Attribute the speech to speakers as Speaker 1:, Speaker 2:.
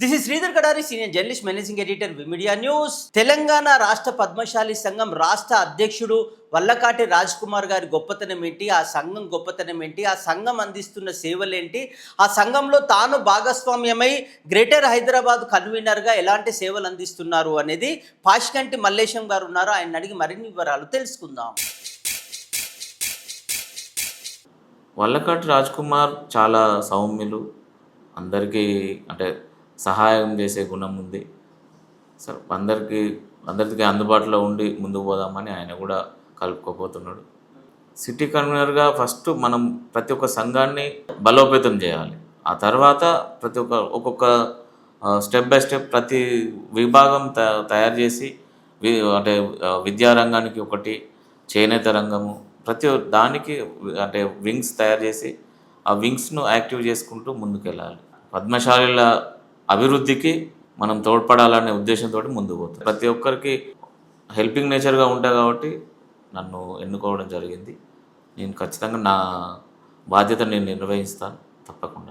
Speaker 1: This is Sridhar Kadari senior journalist managing editor media news Telangana రాష్ట్ర పద్మశాలి సంఘం రాష్ట్ర అధ్యక్షుడు వల్లకాటి రాజ్ కుమార్ గారి గొప్పతనం ఏంటి? ఆ సంఘం గొప్పతనం ఏంటి? ఆ సంఘం అందిస్తున్న సేవలేంటి ఆ సంఘంలో తాను భాగస్వామ్యమై గ్రేటర్ హైదరాబాద్ కన్వీనర్గా ఎలాంటి సేవలు అందిస్తున్నారు అనేది పాష్కంటి మల్లేశం గారు ఉన్నారు. ఆయన అడిగి మరిన్ని వివరాలు తెలుసుకుందాం.
Speaker 2: వల్లకాటి రాజ్ కుమార్ చాలా సౌమ్యులు. అందరికీ అంటే సహాయం చేసే గుణం ఉంది. సో అందరికీ అందరికీ అందుబాటులో ఉండి ముందుకు పోదామని ఆయన కూడా కలుపుకోబోతున్నాడు. సిటీ కన్వీనర్గా ఫస్ట్ మనం ప్రతి ఒక్క సంఘాన్ని బలోపేతం చేయాలి. ఆ తర్వాత ప్రతి ఒక్క ఒక్కొక్క స్టెప్ బై స్టెప్ ప్రతి విభాగం త- తయారు చేసి వి- అంటే విద్యారంగానికి ఒకటి చేనేత రంగము ప్రతి ఒ- దానికి అంటే వింగ్స్ తయారు చేసి ఆ వింగ్స్ను యాక్టివ్ చేసుకుంటూ ముందుకెళ్ళాలి. పద్మశాలిల అభివృద్ధికి మనం తోడ్పడాలనే ఉద్దేశంతో ముందుకు పోతాం. ప్రతి ఒక్కరికి హెల్పింగ్ నేచర్గా ఉంటా కాబట్టి నన్ను ఎన్నుకోవడం జరిగింది. నేను ఖచ్చితంగా నా బాధ్యత నేను నిర్వహిస్తాను. తప్పకుండా.